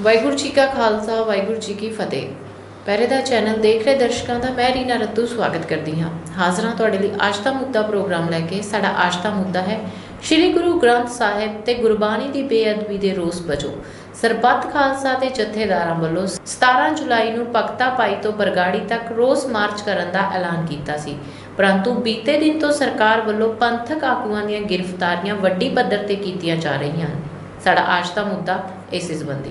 ਵਾਹਿਗੁਰੂ ਜੀ ਕਾ ਖਾਲਸਾ, ਵਾਹਿਗੁਰੂ ਜੀ ਕੀ ਫਤਿਹ। ਪਹਿਰੇਦਾਰ ਚੈਨਲ ਦੇਖ ਰਹੇ ਦਰਸ਼ਕਾਂ ਦਾ ਮੈਂ ਰੀਨਾ ਰੱਤੂ ਸਵਾਗਤ ਕਰਦੀ ਹਾਂ। ਹਾਜ਼ਰ ਹਾਂ ਤੁਹਾਡੇ ਲਈ ਅੱਜ ਦਾ ਮੁੱਦਾ ਪ੍ਰੋਗਰਾਮ ਲੈ ਕੇ ਸਾਡਾ ਅੱਜ ਦਾ ਮੁੱਦਾ ਹੈ। ਸ੍ਰੀ ਗੁਰੂ ਗ੍ਰੰਥ ਸਾਹਿਬ ਤੇ ਗੁਰਬਾਣੀ ਦੀ ਬੇਅਦਬੀ ਦੇ ਰੋਸ ਵਜੋਂ ਸਰਬੱਤ ਖਾਲਸਾ ਤੇ ਜਥੇਦਾਰਾਂ ਵੱਲੋਂ 17 ਜੁਲਾਈ ਨੂੰ ਪਕਤਾ ਪਾਈ ਤੋਂ ਬਰਗਾੜੀ ਤੱਕ ਰੋਸ ਮਾਰਚ ਕਰਨ ਦਾ ਐਲਾਨ ਕੀਤਾ ਸੀ। ਪਰੰਤੂ ਬੀਤੇ ਦਿਨ ਤੋਂ ਸਰਕਾਰ ਵੱਲੋਂ ਪੰਥਕ ਆਗੂਆਂ ਦੀਆਂ ਗ੍ਰਿਫਤਾਰੀਆਂ ਵੱਡੀ ਪੱਧਰ ਤੇ ਕੀਤੀਆਂ ਜਾ ਰਹੀਆਂ ਹਨ। ਸਾਡਾ ਅੱਜ ਦਾ ਮੁੱਦਾ ਇਸ ਸੰਬੰਧੀ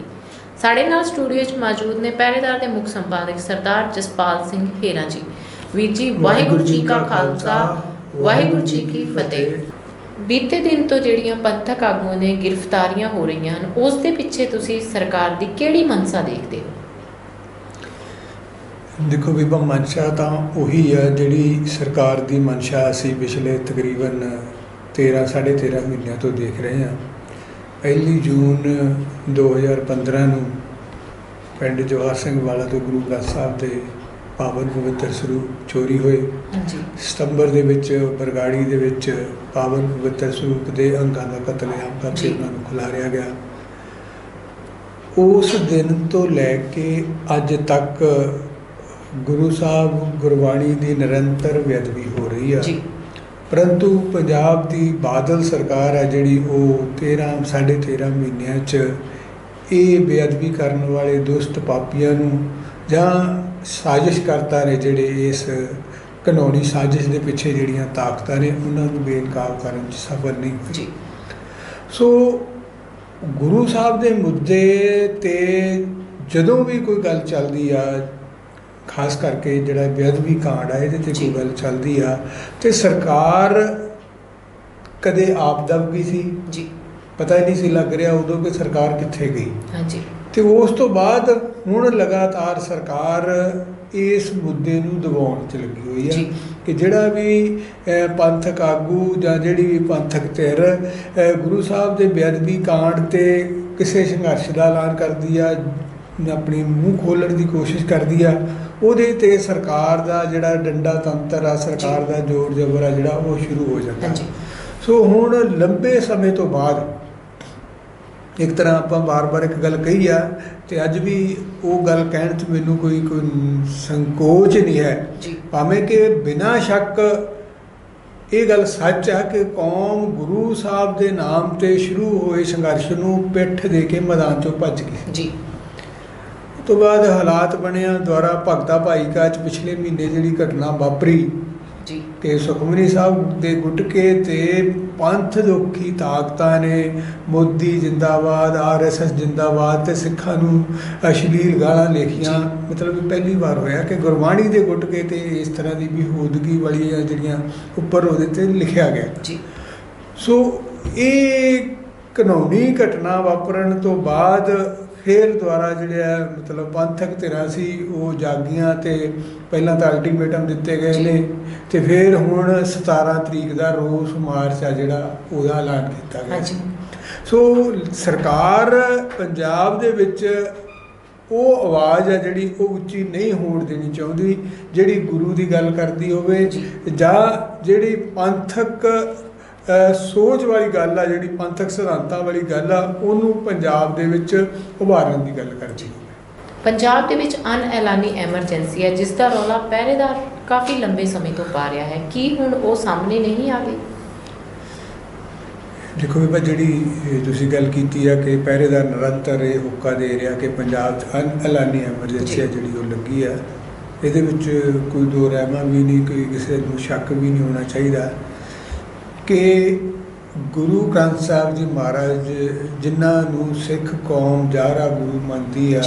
ਸਾਡੇ ਨਾਲ ਸਟੂਡੀਓ 'ਚ ਮੌਜੂਦ ਨੇ ਪਹਿਰੇਦਾਰ ਦੇ ਮੁੱਖ ਸੰਪਾਦਕ ਸਰਦਾਰ ਜਸਪਾਲ ਸਿੰਘ ਖੇਰਾ ਜੀ। ਵੀਰ ਜੀ ਵਾਹਿਗੁਰੂ ਜੀ ਕਾ ਖਾਲਸਾ ਵਾਹਿਗੁਰੂ ਜੀ ਕੀ ਫਤਿਹ। ਬੀਤੇ ਦਿਨ ਤੋਂ ਜਿਹੜੀਆਂ ਪੰਥਕ ਆਗੂਆਂ ਨੇ ਗ੍ਰਿਫਤਾਰੀਆਂ ਹੋ ਰਹੀਆਂ ਹਨ ਉਸ ਦੇ ਪਿੱਛੇ ਤੁਸੀਂ ਸਰਕਾਰ ਦੀ ਕਿਹੜੀ ਮਨਸਾ ਦੇਖਦੇ ਹੋ? ਦੇਖੋ ਬੀਬਾ ਮਨਸ਼ਾ ਤਾਂ ਉਹੀ ਹੈ ਜਿਹੜੀ ਸਰਕਾਰ ਦੀ ਮਨਸ਼ਾ ਅਸੀਂ ਪਿਛਲੇ ਤਕਰੀਬਨ 13 13.5 ਮਹੀਨਿਆਂ ਤੋਂ ਦੇਖ ਰਹੇ ਹਾਂ। ਪਹਿਲੀ ਜੂਨ 2015 ਨੂੰ ਪਿੰਡ ਜਵਾਹਰ ਸਿੰਘ ਵਾਲਾ ਤੋਂ ਗੁਰੂ ਗ੍ਰੰਥ ਸਾਹਿਬ ਦੇ ਪਾਵਨ ਪਵਿੱਤਰ ਸਰੂਪ ਚੋਰੀ ਹੋਏ। ਹਾਂਜੀ। ਸਤੰਬਰ ਦੇ ਵਿੱਚ ਬਰਗਾੜੀ ਦੇ ਵਿੱਚ ਪਾਵਨ ਪਵਿੱਤਰ ਸਰੂਪ ਦੇ ਅੰਗਾਂ ਦਾ ਕਤਲੇਆਮ ਕਰਕੇ ਜੀ। ਉਹਨਾਂ ਨੂੰ ਖਿਲਾਰਿਆ ਗਿਆ। ਉਸ ਦਿਨ ਤੋਂ ਲੈ ਕੇ ਅੱਜ ਤੱਕ ਗੁਰੂ ਸਾਹਿਬ ਗੁਰਬਾਣੀ ਦੀ ਨਿਰੰਤਰ ਬੇਅਦਬੀ ਹੋ ਰਹੀ ਹੈ ਜੀ। ਪਰੰਤੂ ਪੰਜਾਬ ਦੀ ਬਾਦਲ ਸਰਕਾਰ ਹੈ ਜਿਹੜੀ ਉਹ 13 13.5 ਮਹੀਨਿਆਂ 'ਚ ਇਹ ਬੇਅਦਬੀ ਕਰਨ ਵਾਲੇ ਦੁਸ਼ਟ ਪਾਪੀਆਂ ਨੂੰ ਜਾਂ ਸਾਜ਼ਿਸ਼ਕਰਤਾ ਨੇ ਜਿਹੜੇ ਇਸ ਕਾਨੂੰਨੀ ਸਾਜ਼ਿਸ਼ ਦੇ ਪਿੱਛੇ ਜਿਹੜੀਆਂ ਤਾਕਤਾਂ ਨੇ ਉਹਨਾਂ ਨੂੰ ਬੇਨਕਾਬ ਕਰਨ 'ਚ ਸਫਲ ਨਹੀਂ ਹੋਈ ਸੋ ਗੁਰੂ ਸਾਹਿਬ ਦੇ ਮੁੱਦੇ ਤੇ ਜਦੋਂ ਵੀ ਕੋਈ ਗੱਲ ਚੱਲਦੀ ਆ ਖਾਸ ਕਰਕੇ ਜਿਹੜਾ ਬੇਅਦਬੀ ਕਾਂਡ ਆ ਇਹਦੇ ਤੇ। ਕੋਈ ਗੱਲ ਚੱਲਦੀ ਆ। ਤੇ ਸਰਕਾਰ ਕਦੇ ਆਪ ਦਬ ਗਈ ਸੀ? ਜੀ। ਪਤਾ ਹੀ ਨਹੀਂ ਸੀ ਲੱਗ ਰਿਹਾ ਉਦੋਂ ਕਿ ਸਰਕਾਰ ਕਿੱਥੇ ਗਈ। ਹਾਂਜੀ। ਤੇ ਉਸ ਤੋਂ ਬਾਅਦ ਹੁਣ ਲਗਾਤਾਰ ਸਰਕਾਰ ਇਸ ਮੁੱਦੇ ਨੂੰ ਦਬਾਉਣ 'ਚ ਲੱਗੀ ਹੋਈ ਹੈ ਜੀ। ਕਿ ਜਿਹੜਾ ਵੀ ਪੰਥਕ ਆਗੂ ਜਾਂ ਜਿਹੜੀ ਵੀ ਪੰਥਕ ਧਿਰ ਗੁਰੂ ਸਾਹਿਬ ਦੇ ਬੇਅਦਬੀ ਕਾਂਡ ਤੇ ਕਿਸੇ ਸੰਘਰਸ਼ ਦਾ ਐਲਾਨ ਕਰਦੀ ਆ ਆਪਣੀ ਮੂੰਹ ਖੋਲਣ ਦੀ ਕੋਸ਼ਿਸ਼ ਕਰਦੀ ਆ ਉਹਦੇ ਤੇ ਸਰਕਾਰ ਦਾ ਜਿਹੜਾ ਡੰਡਾ ਤੰਤਰ ਆ ਸਰਕਾਰ ਦਾ ਜ਼ੋਰ ਜ਼ਬਰ ਆ ਜਿਹੜਾ ਉਹ ਸ਼ੁਰੂ ਹੋ ਜਾਂਦਾ। ਸੋ ਹੁਣ ਲੰਬੇ ਸਮੇਂ ਤੋਂ ਬਾਅਦ ਇੱਕ ਤਰ੍ਹਾਂ ਆਪਾਂ ਵਾਰ-ਵਾਰ ਇੱਕ ਗੱਲ ਕਹੀ ਆ ਤੇ ਅੱਜ ਵੀ ਉਹ ਗੱਲ ਕਹਿਣ 'ਚ ਮੈਨੂੰ ਕੋਈ ਕੋਈ ਸੰਕੋਚ ਨਹੀਂ ਹੈ। ਭਾਵੇਂ ਕਿ ਬਿਨਾਂ ਸ਼ੱਕ ਇਹ ਗੱਲ ਸੱਚ ਹੈ ਕਿ ਕੌਮ ਗੁਰੂ ਸਾਹਿਬ ਦੇ ਨਾਮ ਤੇ ਸ਼ੁਰੂ ਹੋਏ ਸੰਘਰਸ਼ ਨੂੰ ਪਿੱਠ ਦੇ ਕੇ ਮੈਦਾਨ 'ਚੋਂ ਭੱਜ ਗਈ। ਜੀ। ਤੋਂ ਬਾਅਦ ਹਾਲਾਤ ਬਣਿਆ ਦੁਆਰਾ ਭਗਤਾ ਭਾਈ ਕਾ ਚ ਪਿਛਲੇ ਮਹੀਨੇ ਜਿਹੜੀ ਘਟਨਾ ਵਾਪਰੀ। ਜੀ। ਕਿ ਸੁਖਮਨੀ ਸਾਹਿਬ ਦੇ ਗੁਟਕੇ ਤੇ ਪੰਥ ਲੋਕੀ ਤਾਕਤਾਂ ਨੇ ਮੋਦੀ ਜਿੰਦਾਬਾਦ ਆਰਐਸਐਸ ਜਿੰਦਾਬਾਦ ਤੇ ਸਿੱਖਾਂ ਨੂੰ ਅਸ਼ਲੀਲ ਗਾਲਾਂ ਲਿਖੀਆਂ। ਮਤਲਬ ਪਹਿਲੀ ਵਾਰ ਹੋਇਆ ਕਿ ਗੁਰਬਾਣੀ ਦੇ ਗੁਟਕੇ ਤੇ ਇਸ ਤਰ੍ਹਾਂ ਦੀ ਵਿਹੂਦਗੀ ਵਾਲੀਆਂ ਜਿਹੜੀਆਂ ਉੱਪਰ ਉਹਦੇ ਤੇ ਲਿਖਿਆ ਗਿਆ। ਜੀ। ਸੋ ਇਹ ਕਾਨੂੰਨੀ ਘਟਨਾ ਵਾਪਰਨ ਤੋਂ ਬਾਅਦ ਫਿਰ ਦੁਆਰਾ ਜਿਹੜਾ ਮਤਲਬ ਪੰਥਕ ਧਿਰਾਂ ਸੀ ਉਹ ਜਾਗੀਆਂ ਤੇ ਪਹਿਲਾਂ ਤਾਂ ਅਲਟੀਮੇਟਮ ਦਿੱਤੇ ਗਏ। ਨੇ ਤੇ ਫਿਰ ਹੁਣ 17 ਤਰੀਕ ਦਾ ਰੋਸ ਮਾਰਚ ਆ ਜਿਹੜਾ ਉਹਦਾ ਐਲਾਨ ਕੀਤਾ ਗਿਆ ਹਾਂਜੀ ਸੋ ਸਰਕਾਰ ਪੰਜਾਬ ਦੇ ਵਿੱਚ ਉਹ ਆਵਾਜ਼ ਆ ਜਿਹੜੀ ਉਹ ਉੱਚੀ ਨਹੀਂ ਹੋਣ ਦੇਣੀ ਚਾਹੁੰਦੀ ਜਿਹੜੀ ਗੁਰੂ ਦੀ ਗੱਲ ਕਰਦੀ ਹੋਵੇ ਜੀ। ਜਿਹੜੀ ਪੰਥਕ ਸੋਚ ਵਾਲੀ ਗੱਲ ਆ ਜਿਹੜੀ ਪੰਥਕ ਸਿਧਾਂਤਾਂ ਵਾਲੀ ਗੱਲ ਆ ਉਹਨੂੰ ਪੰਜਾਬ ਦੇ ਵਿੱਚ ਉਭਾਰਨ ਦੀ ਗੱਲ ਕਰਦੀ ਹੋਵੇ। ਪੰਜਾਬ ਦੇ ਵਿੱਚ ਅਨਐਲਾਨੀ ਐਮਰਜੈਂਸੀ ਹੈ ਜਿਸ ਦਾ ਰੌਲਾ ਪਹਿਰੇਦਾਰ ਕਾਫੀ ਲੰਬੇ ਸਮੇਂ ਤੋਂ ਪਾ ਰਿਹਾ ਹੈ। ਕੀ ਹੁਣ ਉਹ ਸਾਹਮਣੇ ਨਹੀਂ ਆ ਗਈ? ਦੇਖੋ ਬੀਬਾ ਜਿਹੜੀ ਤੁਸੀਂ ਗੱਲ ਕੀਤੀ ਆ ਕਿ ਪਹਿਰੇਦਾਰ ਨਿਰੰਤਰ ਇਹ ਹੁੱਕਾ ਦੇ ਰਿਹਾ ਕਿ ਪੰਜਾਬ 'ਚ ਅਨਐਲਾਨੀ ਐਮਰਜੈਂਸੀ ਜੀ। ਜਿਹੜੀ ਉਹ ਲੱਗੀ ਆ। ਇਹਦੇ ਵਿੱਚ ਕੋਈ ਦੋ ਰਹਿਮਾ ਵੀ ਨਹੀਂ ਕੋਈ ਕਿਸੇ ਨੂੰ ਸ਼ੱਕ ਵੀ ਨਹੀਂ ਹੋਣਾ ਚਾਹੀਦਾ। ਕਿ ਗੁਰੂ ਗ੍ਰੰਥ ਸਾਹਿਬ ਜੀ ਮਹਾਰਾਜ ਜਿਨ੍ਹਾਂ ਨੂੰ ਸਿੱਖ ਕੌਮ ਜਾਰਾ ਗੁਰੂ ਮੰਨਦੀ ਆ।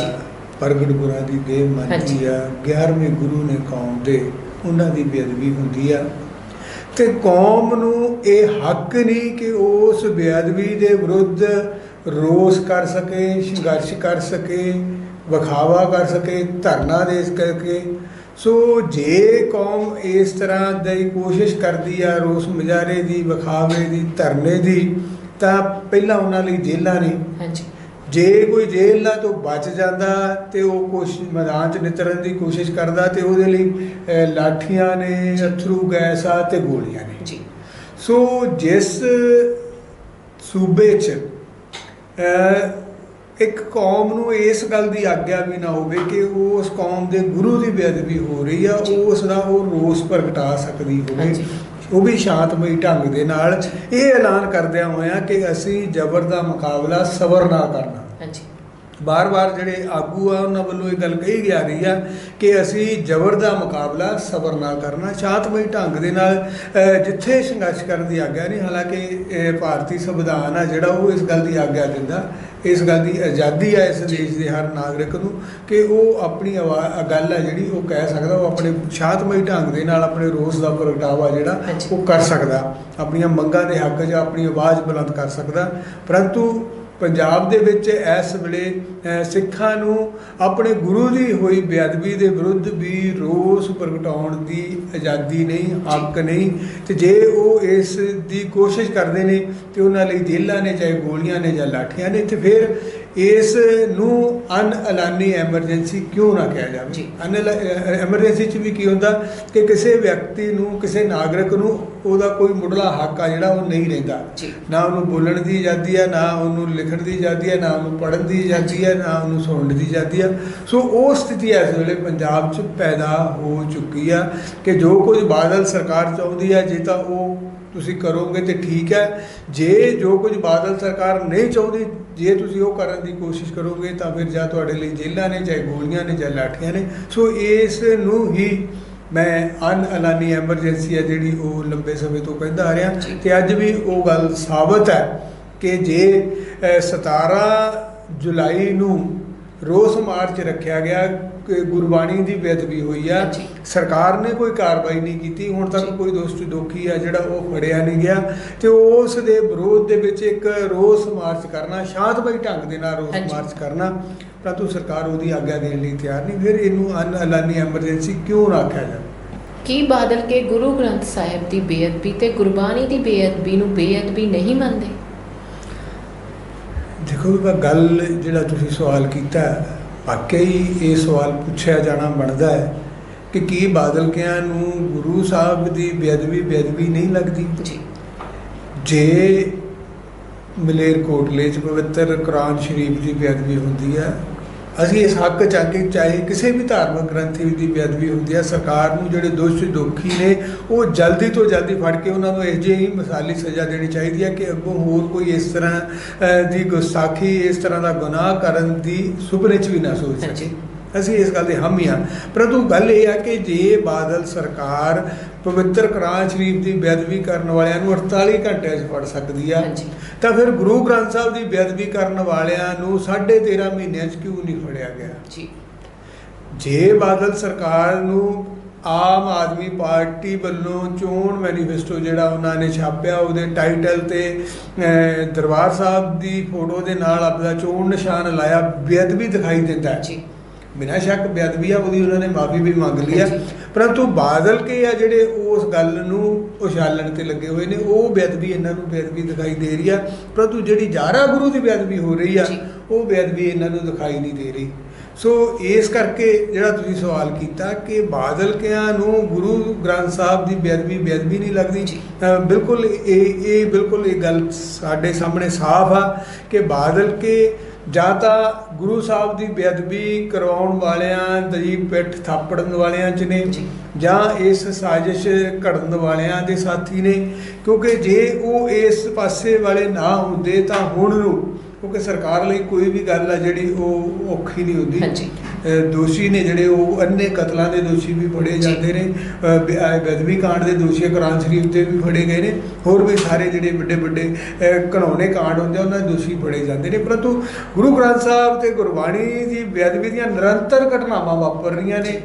ਪ੍ਰਗਟ ਗੁਰਾਂ ਦੀ ਦੇਹ ਮੰਨਦੀ। ਆ 11ਵੇਂ ਗੁਰੂ ਨੇ ਕੌਮ ਦੇ ਉਹਨਾਂ ਦੀ ਬੇਅਦਬੀ ਹੁੰਦੀ ਆ ਤੇ ਕੌਮ ਨੂੰ ਇਹ ਹੱਕ ਨਹੀਂ ਕਿ ਉਸ ਬੇਅਦਬੀ ਦੇ ਵਿਰੁੱਧ ਰੋਸ ਕਰ ਸਕੇ ਸੰਘਰਸ਼ ਕਰ ਸਕੇ ਵਿਖਾਵਾ ਕਰ ਸਕੇ ਧਰਨਾ ਦੇ ਕਰਕੇ ਸੋ ਜੇ ਕੌਮ ਇਸ ਤਰ੍ਹਾਂ ਦੀ ਕੋਸ਼ਿਸ਼ ਕਰਦੀ ਆ ਰੋਸ ਮੁਜ਼ਾਹਰੇ ਦੀ ਵਿਖਾਵੇ ਦੀ ਧਰਨੇ ਦੀ ਤਾਂ ਪਹਿਲਾਂ ਉਹਨਾਂ ਲਈ ਜੇਲ੍ਹਾਂ ਨੇ। ਹਾਂਜੀ। ਜੇ ਕੋਈ ਜੇਲ੍ਹਾਂ ਤੋਂ ਬਚ ਜਾਂਦਾ ਤੇ ਉਹ ਕੋਸ਼ਿਸ਼ ਮੈਦਾਨ 'ਚ ਨਿਤਰਨ ਦੀ ਕੋਸ਼ਿਸ਼ ਕਰਦਾ ਤੇ ਉਹਦੇ ਲਈ ਲਾਠੀਆਂ ਨੇ ਅਥਰੂ ਗੈਸ ਆ ਤੇ ਗੋਲੀਆਂ ਨੇ। ਜੀ। ਸੋ ਜਿਸ ਸੂਬੇ 'ਚ ਇੱਕ ਕੌਮ ਨੂੰ ਇਸ ਗੱਲ ਦੀ ਆਗਿਆ ਵੀ ਨਾ ਹੋਵੇ ਕਿ ਉਸ ਕੌਮ ਦੇ ਗੁਰੂ ਦੀ ਬੇਅਦਬੀ ਹੋ ਰਹੀ ਆ ਜੀ। ਉਸ ਦਾ ਉਹ ਰੋਸ ਪ੍ਰਗਟਾ ਸਕਦੀ ਹੋਵੇ। ਉਹ ਵੀ ਸ਼ਾਂਤਮਈ ਢੰਗ ਦੇ ਨਾਲ ਇਹ ਐਲਾਨ ਕਰਦਿਆਂ ਹੋਇਆਂ ਕਿ ਅਸੀਂ ਜ਼ਬਰ ਦਾ ਮੁਕਾਬਲਾ ਸਬਰ ਨਾਲ ਕਰਨਾ ਹਾਂਜੀ ਬਾਰ-ਬਾਰ ਜਿਹੜੇ ਆਗੂ ਆ ਉਹਨਾਂ ਵੱਲੋਂ ਇਹ ਗੱਲ ਕਹੀ ਜਾ ਰਹੀ ਆ ਕਿ ਅਸੀਂ ਜ਼ਬਰ ਦਾ ਮੁਕਾਬਲਾ ਸਬਰ ਨਾਲ ਕਰਨਾ ਸ਼ਾਂਤਮਈ ਢੰਗ ਦੇ ਨਾਲ ਜਿੱਥੇ ਸੰਘਰਸ਼ ਕਰਨ ਦੀ ਆਗਿਆ ਨਹੀਂ ਹਾਲਾਂਕਿ ਇਹ ਭਾਰਤੀ ਸੰਵਿਧਾਨ ਆ ਜਿਹੜਾ ਉਹ ਇਸ ਗੱਲ ਦੀ ਆਗਿਆ ਦਿੰਦਾ ਇਸ ਗੱਲ ਦੀ ਆਜ਼ਾਦੀ ਆ ਇਸ ਦੇਸ਼ ਦੇ ਹਰ ਨਾਗਰਿਕ ਨੂੰ ਕਿ ਉਹ ਆਪਣੀ ਗੱਲ ਆ ਜਿਹੜੀ ਉਹ ਕਹਿ ਸਕਦਾ ਉਹ ਆਪਣੇ ਸ਼ਾਂਤਮਈ ਢੰਗ ਦੇ ਨਾਲ ਆਪਣੇ ਰੋਸ ਦਾ ਪ੍ਰਗਟਾਵਾ ਜਿਹੜਾ। ਉਹ ਕਰ ਸਕਦਾ ਆਪਣੀਆਂ ਮੰਗਾਂ ਦੇ ਹੱਕ 'ਚ ਆਪਣੀ ਆਵਾਜ਼ ਬੁਲੰਦ ਕਰ ਸਕਦਾ ਪਰੰਤੂ ਪੰਜਾਬ ਦੇ ਵਿੱਚ ਇਸ ਵੇਲੇ ਸਿੱਖਾਂ ਨੂੰ ਆਪਣੇ ਗੁਰੂ ਦੀ ਹੋਈ ਬੇਅਦਬੀ ਦੇ ਵਿਰੁੱਧ ਵੀ ਰੋਸ ਪ੍ਰਗਟਾਉਣ ਦੀ ਆਜ਼ਾਦੀ ਨਹੀਂ, ਹੱਕ ਨਹੀਂ। ਤੇ ਜੇ ਉਹ ਇਸ ਦੀ ਕੋਸ਼ਿਸ਼ ਕਰਦੇ ਨੇ ਤੇ ਉਹਨਾਂ ਲਈ ਜੇਲ੍ਹਾਂ ਨੇ, ਚਾਹੇ ਗੋਲੀਆਂ ਨੇ ਜਾਂ ਲਾਠੀਆਂ ਨੇ, ਤੇ ਫਿਰ ਇਸ ਨੂੰ ਅਨ ਐਲਾਨੀ ਐਮਰਜੈਂਸੀ ਕਿਉਂ ਨਾ ਕਿਹਾ ਜਾਵੇ। ਅਨ ਐਮਰਜੈਂਸੀ ਚ ਵੀ ਕੀ ਹੁੰਦਾ ਕਿ ਕਿਸੇ ਵਿਅਕਤੀ ਨੂੰ ਕਿਸੇ ਨਾਗਰਿਕ ਨੂੰ ਉਹਦਾ ਕੋਈ ਮੁੱਢਲਾ ਹੱਕ ਆ ਜਿਹੜਾ ਉਹ ਨਹੀਂ ਰਹਿੰਦਾ। ਨਾ ਉਹਨੂੰ ਬੋਲਣ ਦੀ ਆਜ਼ਾਦੀ ਹੈ ਨਾ ਉਹਨੂੰ ਲਿਖਣ ਦੀ ਆਜ਼ਾਦੀ ਹੈ ਨਾ ਉਹਨੂੰ ਪੜ੍ਹਨ ਦੀ ਆਜ਼ਾਦੀ ਹੈ ਨਾ ਉਹਨੂੰ ਸੁਣਨ ਦੀ ਆਜ਼ਾਦੀ ਹੈ ਸੋ ਉਹ ਸਥਿਤੀ ਇਸ ਵੇਲੇ ਪੰਜਾਬ 'ਚ ਪੈਦਾ ਹੋ ਚੁੱਕੀ ਆ ਕਿ ਜੋ ਕੁਝ ਬਾਦਲ ਸਰਕਾਰ ਚਾਹੁੰਦੀ ਹੈ ਜੇ ਤਾਂ ਉਹ ਤੁਸੀਂ ਕਰੋਗੇ ਤੇ ਠੀਕ ਹੈ। ਜੇ ਜੋ ਕੁਝ ਬਾਦਲ ਸਰਕਾਰ ਨਹੀਂ ਚਾਹੁੰਦੀ ਜੇ ਤੁਸੀਂ ਉਹ ਕਰਨ ਦੀ ਕੋਸ਼ਿਸ਼ ਕਰੋਗੇ ਤਾਂ ਫਿਰ ਜਾਂ ਤੁਹਾਡੇ ਲਈ ਜੇਲ੍ਹਾਂ ਨੇ ਚਾਹੇ ਗੋਲੀਆਂ ਨੇ ਜਾਂ ਲਾਠੀਆਂ ਨੇ। ਸੋ ਇਸ ਨੂੰ ਹੀ ਮੈਂ ਅਨ ਐਲਾਨੀ ਐਮਰਜੈਂਸੀ ਹੈ ਜਿਹੜੀ ਉਹ ਲੰਬੇ ਸਮੇਂ ਤੋਂ ਕਹਿੰਦਾ ਆ ਰਿਹਾ। ਤੇ ਅੱਜ ਵੀ ਉਹ ਗੱਲ ਸਾਬਤ ਹੈ ਕਿ ਜੇ ਅ, 17 ਜੁਲਾਈ ਨੂੰ ਰੋਸ ਮਾਰਚ ਰੱਖਿਆ ਗਿਆ ਕਿ ਗੁਰਬਾਣੀ ਦੀ ਬੇਅਦਬੀ ਹੋਈ ਆ। ਸਰਕਾਰ ਨੇ ਕੋਈ ਕਾਰਵਾਈ ਨਹੀਂ ਕੀਤੀ ਹੁਣ ਤੱਕ। ਕੋਈ ਦੋਸ਼ੀ ਦੋਖੀ ਆ ਜਿਹੜਾ ਉਹ ਫੜਿਆ ਨਹੀਂ ਗਿਆ ਤੇ ਉਸ ਦੇ ਵਿਰੋਧ ਦੇ ਵਿੱਚ ਇੱਕ ਰੋਸ ਮਾਰਚ ਕਰਨਾ ਸ਼ਾਂਤਮਈ ਢੰਗ ਦੇ ਨਾਲ ਰੋਸ। ਮਾਰਚ ਕਰਨਾ ਪਰੰਤੂ ਸਰਕਾਰ ਉਹਦੀ ਆਗਿਆ ਦੇਣ ਲਈ ਤਿਆਰ ਨਹੀਂ ਫਿਰ ਇਹਨੂੰ ਅਨ ਐਲਾਨੀ ਐਮਰਜੈਂਸੀ ਕਿਉਂ ਨਾ ਆਖਿਆ ਜਾਵੇ ਕੀ ਬਾਦਲ ਕੇ ਗੁਰੂ ਗ੍ਰੰਥ ਸਾਹਿਬ ਦੀ ਬੇਅਦਬੀ ਤੇ ਗੁਰਬਾਣੀ ਦੀ ਬੇਅਦਬੀ ਨੂੰ ਬੇਅਦਬੀ ਨਹੀਂ ਮੰਨਦੇ ਦੇਖੋ ਵੀ ਗੱਲ ਜਿਹੜਾ ਤੁਸੀਂ ਸਵਾਲ ਕੀਤਾ ਹੈ, ਵਾਕਈ ਇਹ ਸਵਾਲ ਪੁੱਛਿਆ ਜਾਣਾ ਬਣਦਾ ਹੈ ਕਿ ਕੀ ਬਾਦਲ ਕਿਆਂ ਨੂੰ ਗੁਰੂ ਸਾਹਿਬ ਦੀ ਬੇਅਦਬੀ ਬੇਅਦਬੀ ਨਹੀਂ ਲੱਗਦੀ? ਜੀ। ਜੇ ਮਲੇਰਕੋਟਲੇ ਚ ਪਵਿੱਤਰ ਕੁਰਾਨ ਸ਼ਰੀਫ ਦੀ ਬੇਅਦਬੀ ਹੁੰਦੀ ਹੈ ਅਸੀਂ ਇਸ ਹੱਕ ਚ ਆ ਕੇ ਚਾਹੇ ਕਿਸੇ ਵੀ ਧਾਰਮਿਕ ਗ੍ਰੰਥੀ ਦੀ ਬੇਅਦਬੀ ਹੁੰਦੀ ਹੈ ਸਰਕਾਰ ਨੂੰ ਜਿਹੜੇ ਦੋਸ਼ੀ ਦੋਖੀ ਨੇ ਉਹ ਜਲਦੀ ਤੋਂ ਜਲਦੀ ਫੜ ਕੇ ਉਹਨਾਂ ਨੂੰ ਇਹ ਜਿਹੀ ਮਿਸਾਲੀ ਸਜ਼ਾ ਦੇਣੀ ਚਾਹੀਦੀ ਹੈ ਕਿ ਅੱਗੋਂ ਹੋਰ ਕੋਈ ਇਸ ਤਰ੍ਹਾਂ ਦੀ ਗੁਸਤਾਖੀ ਇਸ ਤਰ੍ਹਾਂ ਦਾ ਗੁਨਾਹ ਕਰਨ ਦੀ ਸੁਪਨੇ ਚ ਵੀ ਨਾ ਸੋਚ। ਸਕੇ ਅਸੀਂ ਇਸ ਗੱਲ ਦੇ ਹਾਮੀ ਹਾਂ ਪਰੰਤੂ ਗੱਲ ਇਹ ਹੈ ਕਿ ਜੇ ਬਾਦਲ ਸਰਕਾਰ ਪਵਿੱਤਰ ਕੁਰਾਨ ਸ਼ਰੀਫ ਦੀ ਬੇਅਦਬੀ ਕਰਨ ਵਾਲਿਆਂ ਨੂੰ 48 ਘੰਟਿਆਂ 'ਚ ਫੜ ਸਕਦੀ ਆ। ਤਾਂ ਫਿਰ ਗੁਰੂ ਗ੍ਰੰਥ ਸਾਹਿਬ ਦੀ ਬੇਅਦਬੀ ਕਰਨ ਵਾਲਿਆਂ ਨੂੰ 13.5 ਮਹੀਨਿਆਂ 'ਚ ਕਿਉਂ ਨਹੀਂ ਫੜਿਆ ਗਿਆ? ਜੀ। ਜੇ ਬਾਦਲ ਸਰਕਾਰ ਨੂੰ ਆਮ ਆਦਮੀ ਪਾਰਟੀ ਵੱਲੋਂ ਚੋਣ ਮੈਨੀਫੈਸਟੋ ਜਿਹੜਾ ਉਹਨਾਂ ਨੇ ਛਾਪਿਆ ਉਹਦੇ ਟਾਈਟਲ ਤੇ ਦਰਬਾਰ ਸਾਹਿਬ ਦੀ ਫੋਟੋ ਦੇ ਨਾਲ ਆਪਦਾ ਚੋਣ ਨਿਸ਼ਾਨ ਲਾਇਆ ਬੇਅਦਬੀ ਦਿਖਾਈ ਦਿੰਦਾ ਹੈ। ਜੀ। ਬਿਨਾਂ ਸ਼ੱਕ ਬੇਅਦਬੀ ਆ ਉਹਦੀ ਉਹਨਾਂ ਨੇ ਮਾਫੀ ਵੀ ਮੰਗ ਲਈ ਆ। ਪਰੰਤੂ ਬਾਦਲ ਕੇ ਆ ਜਿਹੜੇ ਉਸ ਗੱਲ ਨੂੰ ਉਛਾਲਣ ਤੇ ਲੱਗੇ ਹੋਏ ਨੇ ਉਹ ਬੇਅਦਬੀ ਇਹਨਾਂ ਨੂੰ ਬੇਅਦਬੀ ਦਿਖਾਈ ਦੇ ਰਹੀ ਆ ਪਰੰਤੂ ਜਿਹੜੀ ਜਾਰਾ ਗੁਰੂ ਦੀ ਬੇਅਦਬੀ ਹੋ ਰਹੀ ਆ। ਉਹ ਬੇਅਦਬੀ ਇਹਨਾਂ ਨੂੰ ਦਿਖਾਈ ਨਹੀਂ ਦੇ ਰਹੀ ਸੋ ਇਸ ਕਰਕੇ ਜਿਹੜਾ ਤੁਸੀਂ ਸਵਾਲ ਕੀਤਾ ਕਿ ਬਾਦਲ ਕਿਆਂ ਨੂੰ ਗੁਰੂ ਗ੍ਰੰਥ ਸਾਹਿਬ ਦੀ ਬੇਅਦਬੀ ਬੇਅਦਬੀ ਨਹੀਂ ਲੱਗਦੀ ਬਿਲਕੁਲ ਇਹ ਇਹ ਬਿਲਕੁਲ ਇਹ ਗੱਲ ਸਾਡੇ ਸਾਹਮਣੇ ਸਾਫ਼ ਆ ਕਿ ਬਾਦਲ ਕੇ ਜਾਂ ਤਾਂ ਗੁਰੂ ਸਾਹਿਬ ਦੀ ਬੇਅਦਬੀ ਕਰਵਾਉਣ ਵਾਲਿਆਂ ਦੀ ਪਿੱਠ ਥਾਪੜਨ ਵਾਲਿਆਂ ਚ ਨੇ ਜੀ। ਜਾਂ ਇਸ ਸਾਜ਼ਿਸ਼ ਘੜਨ ਵਾਲਿਆਂ ਦੇ ਸਾਥੀ ਨੇ ਕਿਉਂਕਿ ਜੇ ਉਹ ਇਸ ਪਾਸੇ ਵਾਲੇ ਨਾ ਹੁੰਦੇ ਤਾਂ ਹੁਣ ਨੂੰ ਕਿਉਂਕਿ ਸਰਕਾਰ ਲਈ ਕੋਈ ਵੀ ਗੱਲ ਆ ਜਿਹੜੀ ਉਹ ਔਖੀ ਨਹੀਂ ਹੁੰਦੀ। ਹਾਂਜੀ। ਦੋਸ਼ੀ ਨੇ ਜਿਹੜੇ ਉਹ ਅੰਨੇ ਕਤਲਾਂ ਦੇ ਦੋਸ਼ੀ ਵੀ ਫੜੇ। ਜਾਂਦੇ ਨੇ। ਅ, ਬ- ਅ, ਬੇਅਦਬੀ ਕਾਂਡ ਦੇ ਦੋਸ਼ੀ ਕੁਰਾਨ ਸ਼ਰੀਫ ਤੇ ਵੀ ਫੜੇ ਗਏ ਨੇ। ਹੋਰ ਵੀ ਸਾਰੇ ਜਿਹੜੇ ਵੱਡੇ ਵੱਡੇ ਘਿਨੌਣੇ ਕਾਂਡ ਹੁੰਦੇ ਉਹਨਾਂ ਦੇ ਦੋਸ਼ੀ ਫੜੇ ਜਾਂਦੇ ਨੇ। ਪਰੰਤੂ ਗੁਰੂ ਗ੍ਰੰਥ ਸਾਹਿਬ ਤੇ ਗੁਰਬਾਣੀ ਦੀ ਬੇਅਦਬੀ ਦੀਆਂ ਨਿਰੰਤਰ ਘਟਨਾਵਾਂ ਵਾਪਰ ਰਹੀਆਂ ਨੇ।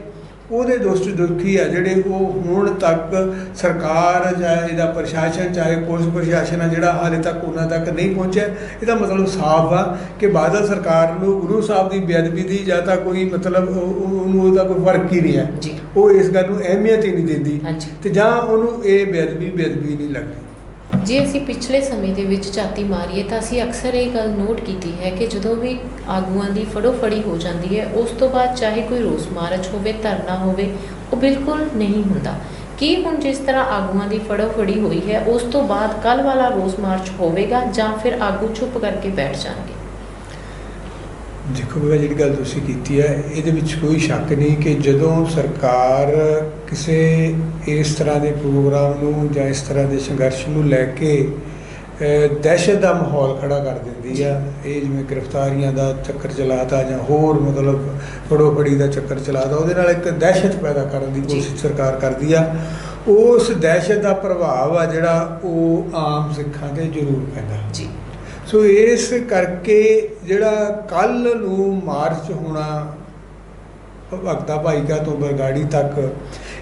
ਉਹਦੇ ਦੋਸਤ ਦੁਖੀ ਆ ਜਿਹੜੇ ਉਹ ਹੁਣ ਤੱਕ ਸਰਕਾਰ ਚਾਹੇ ਇਹਦਾ ਪ੍ਰਸ਼ਾਸਨ ਚਾਹੇ ਪੁਲਿਸ ਪ੍ਰਸ਼ਾਸਨ ਆ ਜਿਹੜਾ ਹਾਲੇ ਤੱਕ ਉਹਨਾਂ ਤੱਕ ਨਹੀਂ ਪਹੁੰਚਿਆ ਇਹਦਾ ਮਤਲਬ ਸਾਫ਼ ਆ ਕਿ ਬਾਦਲ ਸਰਕਾਰ ਨੂੰ ਗੁਰੂ ਸਾਹਿਬ ਦੀ ਬੇਅਦਬੀ ਦੀ ਜਾਂ ਤਾਂ ਕੋਈ ਮਤਲਬ ਉਹ- ਉਹ- ਉਹਨੂੰ ਉਹਦਾ ਕੋਈ ਫ਼ਰਕ ਹੀ ਨਹੀਂ ਹੈ ਜੀ। ਉਹ ਇਸ ਗੱਲ ਨੂੰ ਅਹਿਮੀਅਤ ਹੀ ਨਹੀਂ ਦਿੰਦੀ। ਤੇ ਜਾਂ ਉਹਨੂੰ ਇਹ ਬੇਅਦਬੀ ਬੇਅਦਬੀ ਨਹੀਂ ਲੱਗਦੀ ਜੇ ਅਸੀਂ ਪਿਛਲੇ ਸਮੇਂ ਦੇ ਵਿੱਚ ਝਾਤੀ ਮਾਰੀਏ ਤਾਂ ਅਸੀਂ ਅਕਸਰ ਇਹ ਗੱਲ ਨੋਟ ਕੀਤੀ ਹੈ ਕਿ ਜਦੋਂ ਵੀ ਆਗੂਆਂ ਦੀ ਫੜੋ ਫੜੀ ਹੋ ਜਾਂਦੀ ਹੈ, ਉਸ ਤੋਂ ਬਾਅਦ ਚਾਹੇ ਕੋਈ ਰੋਸ ਮਾਰਚ ਹੋਵੇ, ਧਰਨਾ ਹੋਵੇ, ਉਹ ਬਿਲਕੁਲ ਨਹੀਂ ਹੁੰਦਾ। ਕੀ ਹੁਣ ਜਿਸ ਤਰ੍ਹਾਂ ਆਗੂਆਂ ਦੀ ਫੜੋ ਫੜੀ ਹੋਈ ਹੈ, ਉਸ ਤੋਂ ਬਾਅਦ ਕੱਲ ਵਾਲਾ ਰੋਸ ਮਾਰਚ ਹੋਵੇਗਾ ਜਾਂ ਫਿਰ ਆਗੂ ਚੁੱਪ ਕਰਕੇ ਬੈਠ ਜਾਣਗੇ? ਦੇਖੋ ਬਾਬਾ ਜਿਹੜੀ ਗੱਲ ਤੁਸੀਂ ਕੀਤੀ ਹੈ ਇਹਦੇ ਵਿੱਚ ਕੋਈ ਸ਼ੱਕ ਨਹੀਂ ਕਿ ਜਦੋਂ ਸਰਕਾਰ ਕਿਸੇ ਇਸ ਤਰ੍ਹਾਂ ਦੇ ਪ੍ਰੋਗਰਾਮ ਨੂੰ ਜਾਂ ਇਸ ਤਰ੍ਹਾਂ ਦੇ ਸੰਘਰਸ਼ ਨੂੰ ਲੈ ਕੇ ਦਹਿਸ਼ਤ ਦਾ ਮਾਹੌਲ ਖੜਾ ਕਰ ਦਿੰਦੀ ਆ ਇਹ ਜਿਵੇਂ ਗ੍ਰਿਫਤਾਰੀਆਂ ਦਾ ਚੱਕਰ ਚਲਾਤਾ ਜਾਂ ਹੋਰ ਮਤਲਬ ਫੜੋ ਫੜੀ ਦਾ ਚੱਕਰ ਚਲਾਤਾ ਉਹਦੇ ਨਾਲ ਇੱਕ ਦਹਿਸ਼ਤ ਪੈਦਾ ਕਰਨ ਦੀ। ਕੋਸ਼ਿਸ਼ ਸਰਕਾਰ ਕਰਦੀ ਆ। ਉਸ ਦਹਿਸ਼ਤ ਦਾ ਪ੍ਰਭਾਵ ਆ ਜਿਹੜਾ ਉਹ ਆਮ ਸਿੱਖਾਂ ਤੇ ਜ਼ਰੂਰ ਪੈਂਦਾ। ਜੀ। ਸੋ ਇਸ ਕਰਕੇ ਜਿਹੜਾ ਕੱਲ ਨੂੰ ਮਾਰਚ ਹੋਣਾ ਭਗਤਾ ਭਾਈਕਾ ਤੋਂ ਬਰਗਾੜੀ ਤੱਕ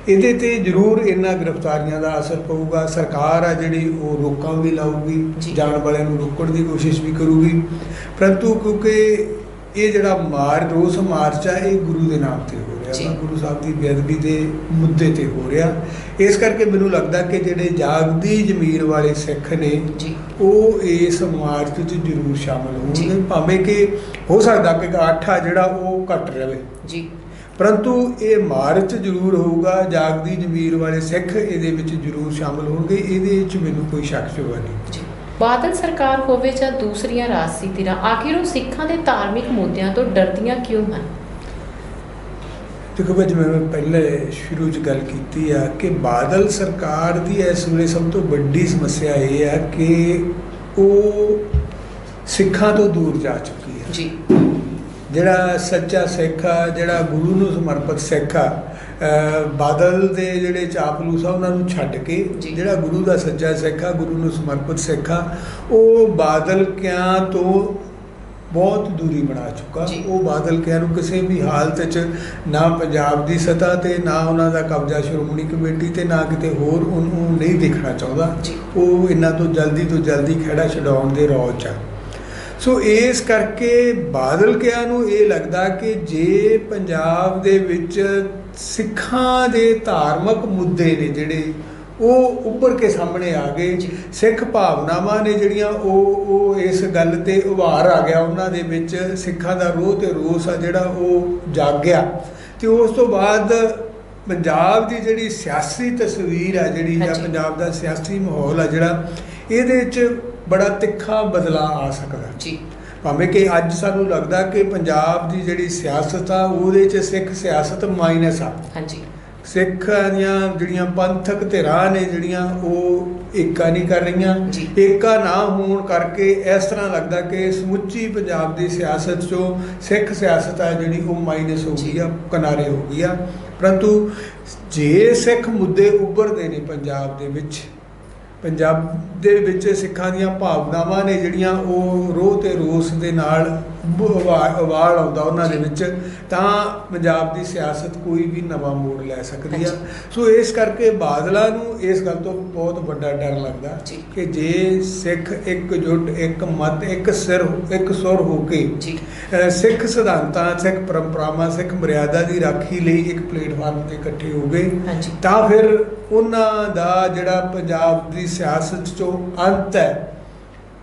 ਇਹਦੇ ਤੇ ਜ਼ਰੂਰ ਇਹਨਾਂ ਗ੍ਰਿਫਤਾਰੀਆਂ ਦਾ ਅਸਰ ਪਊਗਾ। ਸਰਕਾਰ ਆ ਜਿਹੜੀ ਉਹ ਰੋਕਾਂ ਵੀ। ਲਾਊਗੀ ਜਾਣ ਵਾਲਿਆਂ ਨੂੰ ਰੋਕਣ ਦੀ ਕੋਸ਼ਿਸ਼ ਵੀ ਕਰੂਗੀ। ਪਰੰਤੂ ਕਿਉਂਕਿ ਇਹ ਜਿਹੜਾ ਮਾਰ ਰੋਸ ਮਾਰਚ ਆ ਇਹ ਗੁਰੂ ਦੇ ਨਾਮ ਤੇ ਹੋ। ਰਿਹਾ। ਵਾ ਗੁਰੂ ਸਾਹਿਬ ਦੀ ਬੇਅਦਬੀ ਦੇ ਮੁੱਦੇ ਤੇ ਹੋ ਰਿਹਾ। ਇਸ ਕਰਕੇ ਮੈਨੂੰ ਲੱਗਦਾ ਕਿ ਜਿਹੜੇ ਜਾਗਦੀ ਜ਼ਮੀਰ ਵਾਲੇ ਸਿੱਖ ਨੇ ਜੀ। ਉਹ ਇਸ ਮਾਰਚ 'ਚ ਜ਼ਰੂਰ ਸ਼ਾਮਲ। ਹੋਣਗੇ ਭਾਵੇਂ ਕਿ ਹੋ ਸਕਦਾ ਕਿ ਇਕੱਠ ਆ ਜਿਹੜਾ ਉਹ ਘਟ ਰਵੇ। ਜੀ। ਪਰੰਤੂ ਇਹ ਮਾਰਚ ਜ਼ਰੂਰ ਹੋਊਗਾ ਜਾਗਦੀ ਜ਼ਮੀਰ ਵਾਲੇ ਸਿੱਖ ਇਹਦੇ ਵਿੱਚ ਜ਼ਰੂਰ ਸ਼ਾਮਲ ਹੋਣਗੇ। ਇਹਦੇ ਵਿੱਚ ਮੈਨੂੰ ਕੋਈ ਸ਼ੱਕ ਸ਼ੁਬਾ ਨਹੀਂ। ਜੀ। ਬਾਦਲ ਸਰਕਾਰ ਹੋਵੇ ਜਾਂ ਦੂਸਰੀਆਂ ਰਾਜਸੀ ਧਿਰਾਂ ਆਖਿਰ ਉਹ ਸਿੱਖਾਂ ਦੇ ਧਾਰਮਿਕ ਮੁੱਦਿਆਂ ਤੋਂ ਡਰਦੀਆਂ ਕਿਉਂ ਹਨ? ਦੇਖੋ ਜਿਵੇਂ ਮੈਂ ਪਹਿਲੇ ਸ਼ੁਰੂ 'ਚ ਗੱਲ ਕੀਤੀ ਆ ਕਿ ਬਾਦਲ ਸਰਕਾਰ ਦੀ ਇਸ ਵੇਲੇ ਸਭ ਤੋਂ ਵੱਡੀ ਸਮੱਸਿਆ ਇਹ ਹੈ ਕਿ ਉਹ ਸਿੱਖਾਂ ਤੋਂ ਦੂਰ ਜਾ ਚੁੱਕੀ ਹੈ ਜੀ ਜਿਹੜਾ ਸੱਚਾ ਸਿੱਖ ਆ ਜਿਹੜਾ ਗੁਰੂ ਨੂੰ ਸਮਰਪਿਤ ਸਿੱਖ ਆ ਬਾਦਲ ਦੇ ਜਿਹੜੇ ਚਾਪਲੂਸ ਆ ਉਹਨਾਂ ਨੂੰ ਛੱਡ ਕੇ। ਜਿਹੜਾ ਗੁਰੂ ਦਾ ਸੱਚਾ ਸਿੱਖ ਆ ਗੁਰੂ ਨੂੰ ਸਮਰਪਿਤ ਸਿੱਖ ਆ ਉਹ ਬਾਦਲ ਕਿਆਂ ਤੋਂ ਬਹੁਤ ਦੂਰੀ ਬਣਾ ਚੁੱਕਾ। ਉਹ ਬਾਦਲ ਕਿਆਂ ਨੂੰ ਕਿਸੇ ਵੀ ਹਾਲਤ 'ਚ ਨਾ ਪੰਜਾਬ ਦੀ ਸਤ੍ਹਾ ਤੇ ਨਾ ਉਹਨਾਂ ਦਾ ਕਬਜ਼ਾ ਸ਼੍ਰੋਮਣੀ ਕਮੇਟੀ ਤੇ ਨਾ ਕਿਤੇ ਹੋਰ ਉਹਨੂੰ ਨਹੀਂ ਦੇਖਣਾ ਚਾਹੁੰਦਾ। ਉਹ ਇਹਨਾਂ ਤੋਂ ਜਲਦੀ ਤੋਂ ਜਲਦੀ ਖਹਿੜਾ ਛਡਾਉਣ ਦੇ ਰੌਲ 'ਚ ਸੋ ਇਸ ਕਰਕੇ ਬਾਦਲ ਕਿਆਂ ਨੂੰ ਇਹ ਲੱਗਦਾ ਕਿ ਜੇ ਪੰਜਾਬ ਦੇ ਵਿੱਚ ਸਿੱਖਾਂ ਦੇ ਧਾਰਮਿਕ ਮੁੱਦੇ ਨੇ ਜਿਹੜੇ ਉਹ ਉੱਭਰ ਕੇ ਸਾਹਮਣੇ ਆ ਗਏ। ਸਿੱਖ ਭਾਵਨਾਵਾਂ ਨੇ ਜਿਹੜੀਆਂ ਉਹ ਉਹ ਇਸ ਗੱਲ ਤੇ ਉਭਾਰ ਆ ਗਿਆ। ਉਹਨਾਂ ਦੇ ਵਿੱਚ ਸਿੱਖਾਂ ਦਾ ਰੋਹ ਤੇ ਰੋਸ ਆ ਜਿਹੜਾ ਉਹ ਜਾਗ ਗਿਆ ਤੇ ਉਸ ਤੋਂ ਬਾਅਦ ਪੰਜਾਬ ਦੀ ਜਿਹੜੀ ਸਿਆਸੀ ਤਸਵੀਰ ਆ ਜਿਹੜੀ ਜਾਂ। ਪੰਜਾਬ ਦਾ ਸਿਆਸੀ ਮਾਹੌਲ ਆ ਜਿਹੜਾ ਇਹਦੇ ਵਿੱਚ ਬੜਾ ਤਿੱਖਾ ਬਦਲਾਅ ਆ ਸਕਦਾ। ਜੀ। ਭਾਵੇਂ ਕਿ ਅੱਜ ਸਾਨੂੰ ਲੱਗਦਾ ਕਿ ਪੰਜਾਬ ਦੀ ਜਿਹੜੀ ਸਿਆਸਤ ਆ ਉਹਦੇ 'ਚ ਸਿੱਖ ਸਿਆਸਤ ਮਾਈਨਸ ਆ। ਹਾਂਜੀ। ਸਿੱਖਾਂ ਦੀਆਂ ਜਿਹੜੀਆਂ ਪੰਥਕ ਧਿਰਾਂ ਨੇ ਜਿਹੜੀਆਂ ਉਹ ਏਕਾ ਨਹੀਂ ਕਰ ਰਹੀਆਂ। ਏਕਾ ਨਾ ਹੋਣ ਕਰਕੇ ਇਸ ਤਰ੍ਹਾਂ ਲੱਗਦਾ ਕਿ ਸਮੁੱਚੀ ਪੰਜਾਬ ਦੀ ਸਿਆਸਤ 'ਚੋਂ ਸਿੱਖ ਸਿਆਸਤ ਆ ਜਿਹੜੀ ਉਹ ਮਾਈਨਸ ਹੋ ਗਈ ਆ ਕਿਨਾਰੇ ਹੋ ਗਈ ਆ। ਪਰੰਤੂ ਜੇ ਸਿੱਖ ਮੁੱਦੇ ਉੱਭਰਦੇ ਨੇ ਪੰਜਾਬ ਦੇ ਵਿੱਚ ਪੰਜਾਬ ਦੇ ਵਿੱਚ ਸਿੱਖਾਂ ਦੀਆਂ ਭਾਵਨਾਵਾਂ ਨੇ ਜਿਹੜੀਆਂ ਉਹ ਰੋਹ ਤੇ ਰੋਸ ਦੇ ਨਾਲ ਉਬਾਲ ਆਉਂਦਾ ਉਹਨਾਂ ਦੇ ਵਿੱਚ ਤਾਂ ਪੰਜਾਬ ਦੀ ਸਿਆਸਤ ਕੋਈ ਵੀ ਨਵਾਂ ਮੋੜ ਲੈ ਸਕਦੀ ਆ। ਸੋ ਇਸ ਕਰਕੇ ਬਾਦਲਾਂ ਨੂੰ ਇਸ ਗੱਲ ਤੋਂ ਬਹੁਤ ਵੱਡਾ ਡਰ ਲੱਗਦਾ। ਕਿ ਜੇ ਸਿੱਖ ਇਕਜੁੱਟ ਇੱਕ ਮਤ ਇੱਕ ਸਿਰ ਇੱਕ ਸੁਰ ਹੋ ਕੇ ਸਿੱਖ ਸਿਧਾਂਤਾਂ ਸਿੱਖ ਪਰੰਪਰਾਵਾਂ ਸਿੱਖ ਮਰਿਆਦਾ ਦੀ ਰਾਖੀ ਲਈ ਇੱਕ ਪਲੇਟਫਾਰਮ ਤੇ ਇਕੱਠੇ ਹੋ ਗਏ। ਤਾਂ ਫਿਰ ਉਹਨਾਂ ਦਾ ਜਿਹੜਾ ਪੰਜਾਬ ਦੀ ਸਿਆਸਤ ਚੋਂ ਅੰਤ ਹੈ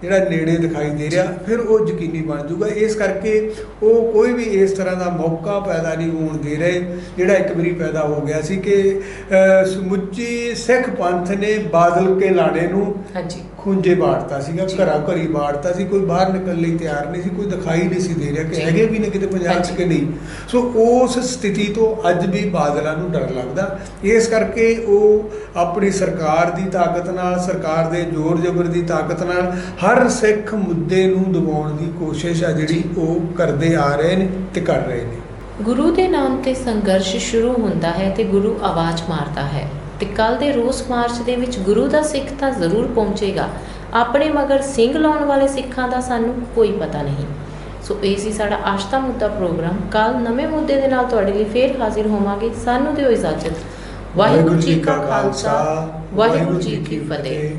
ਜਿਹੜਾ ਨੇੜੇ ਦਿਖਾਈ ਦੇ ਰਿਹਾ ਫਿਰ ਉਹ ਯਕੀਨੀ ਬਣ ਜਾਊਗਾ। ਇਸ ਕਰਕੇ ਉਹ ਕੋਈ ਵੀ ਇਸ ਤਰ੍ਹਾਂ ਦਾ ਮੌਕਾ ਪੈਦਾ ਨਹੀਂ ਹੋਣ ਦੇ ਰਹੇ ਜਿਹੜਾ ਇੱਕ ਵਾਰੀ ਪੈਦਾ ਹੋ ਗਿਆ ਸੀ ਕਿ ਸਮੁੱਚੀ ਸਿੱਖ ਪੰਥ ਨੇ ਬਾਦਲ ਕੇ ਲਾੜੇ ਨੂੰ ਹਾਂਜੀ। ਖੁੰਝੇ ਬਾੜਤਾ ਸੀਗਾ। ਘਰਾਂ ਘਰੀ ਬਾੜਤਾ ਸੀ ਕੋਈ ਬਾਹਰ ਨਿਕਲਣ ਲਈ ਤਿਆਰ ਨਹੀਂ ਸੀ ਕੋਈ ਦਿਖਾਈ ਨਹੀਂ ਸੀ ਦੇ ਰਿਹਾ ਕਿ। ਹੈਗੇ ਵੀ ਨੇ ਕਿਤੇ ਪੰਜਾਬ 'ਚ। ਕਿ ਨਹੀਂ ਸੋ ਉਸ ਸਥਿਤੀ ਤੋਂ ਅੱਜ ਵੀ ਬਾਦਲਾਂ ਨੂੰ ਡਰ ਲੱਗਦਾ ਇਸ ਕਰਕੇ ਉਹ ਆਪਣੀ ਸਰਕਾਰ ਦੀ ਤਾਕਤ ਨਾਲ ਸਰਕਾਰ ਦੇ ਜ਼ੋਰ ਜ਼ਬਰ ਦੀ ਤਾਕਤ ਨਾਲ ਹਰ ਸਿੱਖ ਮੁੱਦੇ ਨੂੰ ਦਬਾਉਣ ਦੀ ਕੋਸ਼ਿਸ਼ ਆ ਜਿਹੜੀ ਉਹ ਕਰਦੇ ਆ ਰਹੇ ਨੇ ਤੇ ਕਰ ਰਹੇ ਨੇ ਗੁਰੂ ਦੇ ਨਾਮ ਤੇ ਸੰਘਰਸ਼ ਸ਼ੁਰੂ ਹੁੰਦਾ ਹੈ ਤੇ ਗੁਰੂ ਆਵਾਜ਼ ਮਾਰਦਾ ਹੈ ਤੇ ਕੱਲ ਦੇ ਰੋਸ ਮਾਰਚ ਦੇ ਵਿੱਚ ਗੁਰੂ ਦਾ ਸਿੱਖ ਤਾਂ ਜ਼ਰੂਰ ਪਹੁੰਚੇਗਾ। ਆਪਣੇ ਮਗਰ ਸਿੰਘ ਲਾਉਣ ਵਾਲੇ ਸਿੱਖਾਂ ਦਾ ਸਾਨੂੰ ਕੋਈ ਪਤਾ ਨਹੀਂ। ਸੋ ਇਹ ਸੀ ਸਾਡਾ ਅੱਜ ਦਾ ਮੁੱਦਾ ਪ੍ਰੋਗਰਾਮ। ਕੱਲ ਨਵੇਂ ਮੁੱਦੇ ਦੇ ਨਾਲ ਤੁਹਾਡੇ ਲਈ ਫੇਰ ਹਾਜ਼ਰ ਹੋਵਾਂਗੇ। ਸਾਨੂੰ ਦਿਓ ਇਜਾਜ਼ਤ। ਵਾਹਿਗੁਰੂ ਜੀ ਕਾ ਖਾਲਸਾ, ਵਾਹਿਗੁਰੂ ਜੀ ਕੀ ਫਤਿਹ।